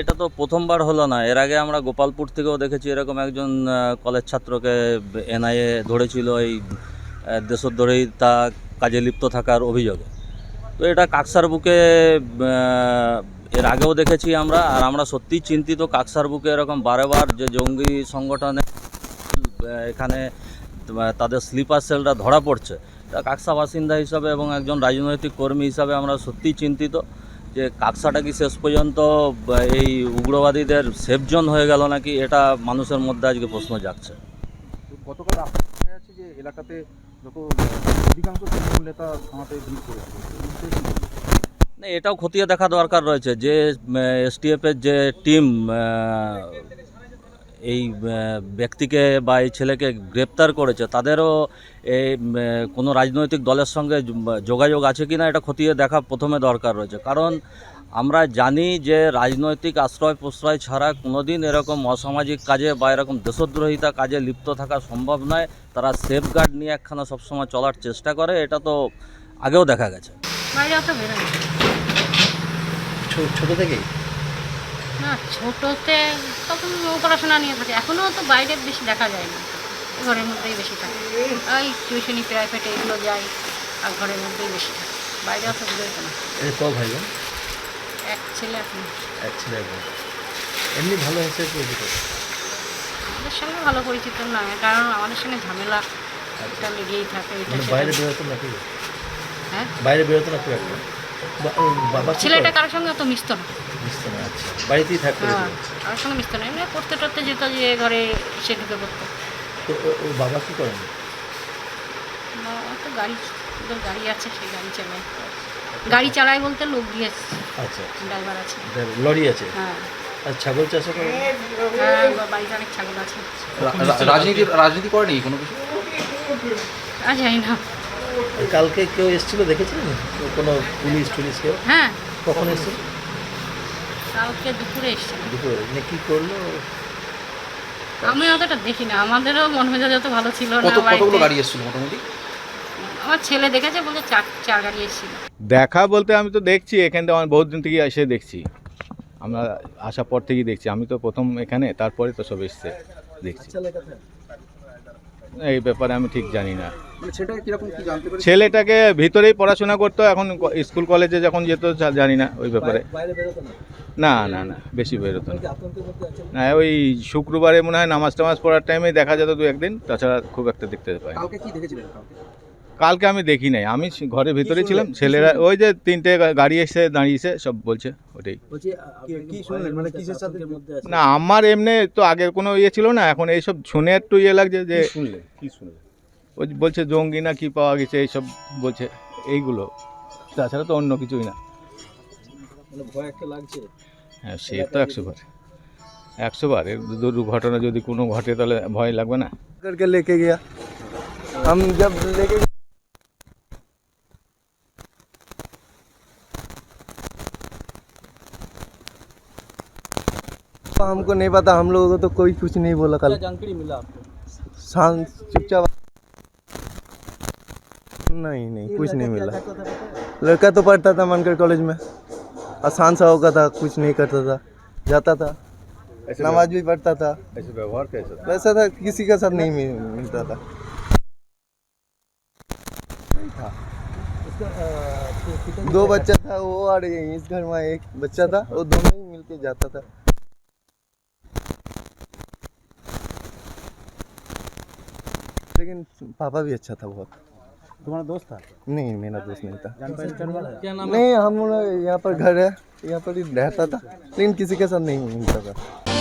এটা তো প্রথমবার হলো না। এর আগে আমরা গোপালপুর থেকেও দেখেছি এরকম একজন কলেজ ছাত্রকে এনআইএ ধরেছিল এই দেশদ্রোহী, তা কাজে লিপ্ত থাকার অভিযোগে। তো এটা কাকসার বুকে এর আগেও দেখেছি আমরা, আর আমরা সত্যিই চিন্তিত কাকসার বুকে এরকম বারেবার যে জঙ্গি সংগঠনে এখানে তাদের স্লিপার সেলটা ধরা পড়ছে। কাকসা বাসিন্দা হিসাবে এবং একজন রাজনৈতিক কর্মী হিসাবে আমরা সত্যিই চিন্তিত। যে কাকসাটা কি শেষ পর্যন্ত এই উগ্রবাদীদের সেফ জোন হয়ে গেল নাকি এটা মানুষের মধ্যে আজকে প্রশ্ন জাগছে গতকাল যাচ্ছে যে এলাকাতে যত অধিকাংশ তৃণমূল নেতা ভিড় করেছে? না এটাও খতিয়ে দেখা দরকার রয়েছে যে এসটিএফের যে টিম এই ব্যক্তিকে বা এই ছেলেকে গ্রেপ্তার করেছে তাদেরও এই কোনো রাজনৈতিক দলের সঙ্গে যোগাযোগ আছে কি না এটা খতিয়ে দেখা প্রথমে দরকার রয়েছে। কারণ আমরা জানি যে রাজনৈতিক আশ্রয় প্রশ্রয় ছাড়া কোনোদিন এরকম অসামাজিক কাজে বা এরকম দেশদ্রোহিতা কাজে লিপ্ত থাকা সম্ভব নয়। তারা সেফগার্ড নিয়ে একখানা সবসময় চলার চেষ্টা করে এটা তো আগেও দেখা গেছে। ছোট থেকেই? না ছোটোতে তখন পড়াশোনা নিয়ে থাকে এখনও তো বাইরে বেশি দেখা যায় না। ঘরের মধ্যেই বেশি থাকে। ওই টিউশনি প্রাইভেটে এগুলো যায় আর ঘরের মধ্যেই বেশি থাকে। বাইরে অত বেরোতো না। ক ভাই এক ছেলে এখন এক ছেলে এমনি ভালো হয়েছে আমাদের সঙ্গে ভালো পরিচিত না কারণ আমাদের সঙ্গে ঝামেলা। একটা লেগেই থাকে এটা মানে বাইরে বেরোতো নাকি? হ্যাঁ? বাইরে বেরোতো না খুব একটা বা- ও বাবা কি ছেলেটা করে? কারোর সঙ্গে অত মিশতো না। আচ্ছা। বাড়িতেই থাকতো হ্যাঁ কারোর সঙ্গে মিশতো না। এমনি পড়তে টড়তে যেত যে ঘরে সে ঢুকে পড়তো। তো বাবা কি করেন? তো গাড়ি ওদের গাড়ি আছে সেই গাড়ি চালায়। গাড়ি চালায় বলতে লোক দিয়ে আচ্ছা। ড্রাইভার আছে। লরি আছে? হ্যাঁ। আর ছাগল চাষও করেন হ্যাঁ বাড়িতে অনেক ছাগল আছে। রাজনীতি রাজনীতি করেনি কোনো কিছু? আর জানি না। কালকে কেউ এসেছিল দেখেছিলেন? কোনো পুলিশ টুলিশ কেউ? হ্যাঁ। কখন এসেছিল? কালকে দুপুরে এসছে দুপুরে। মানে কি করল? আমি অতটা দেখি না আমাদেরও মন মেজাজ অত ভালো ছিল না কত কতগুলো গাড়ি এসেছিল মোটামুটি? আমার ছেলে দেখেছে বলছে চার চার গাড়ি এসেছিল। দেখা বলতে আমি তো দেখছি এখান থেকে আমার বহুত দিন থেকে এসে দেখছি। আমরা আসার পর থেকেই দেখছি। আমি তো প্রথম এখানে তারপরে তো সব এসছে দেখছি। এই ব্যাপারে আমি ঠিক জানি না। মানে ছেলেটাকে ভিতরেই পড়াশোনা করতো এখন স্কুল কলেজে যখন যেত জানি না ওই ব্যাপারে। না? না না না বেশি বেরোতো না। না ওই শুক্রবারে মনে হয় নামাজ টামাজ পড়ার টাইমে দেখা যেত দু একদিন তাছাড়া খুব একটা দেখতে পাই কালকে কি দেখেছিলেন কালকে কালকে আমি দেখি নাই আমি স- ঘরের ভিতরে ছিলাম ছেলেরা ওই যে তিনটে গা- গাড়ি এসে দাঁড়িয়েছে সব বলছে ওটাই বলছি কি শুনলেন মানে কিসের সাথে মধ্যে না আমার এমনি তো আগের কোনো ইয়ে ছিল না এখন এইসব শুনে একটু ইয়ে লাগছে যে শুনলে কি শুনলে ওই যে বলছে জঙ্গি না কি পাওয়া গেছে এইসব বলছে এইগুলো তাছাড়া তো অন্য কিছুই না মানে ভয় একটা লাগছে হ্যাঁ সে তো একশো বার একশো বার এর দু- দুর্ঘটনা যদি কোনো ঘটে তাহলে ভয় লাগবে না करके लेके गया हम जब लेके हमको नहीं पता हम लोगों को तो कोई कुछ नहीं बोला कल। जानकारी मिला आपको? शांत चुपचाप। नहीं नहीं कुछ नहीं मिला। लड़का तो पढ़ता था मनकर कॉलेज में। आसान सा होगा था कुछ नहीं करता था। जाता था। नमाज़ भी पढ़ता था। ऐसे व्यवहार कैसा था? वैसा था किसी के साथ नहीं मिलता था। दो बच्चा था वो और ये इस घर में एक बच्चा था वो दोनों ही मिलके जाता था। लेकिन पापा भी अच्छा था बहुत। तुम्हारा दोस्त था? नहीं मेरा दोस्त नहीं था। जान पहचान वाला क्या नाम नहीं हम यहाँ पर घर है यहाँ पर ही रहता था लेकिन किसी के साथ नहीं मिलता था।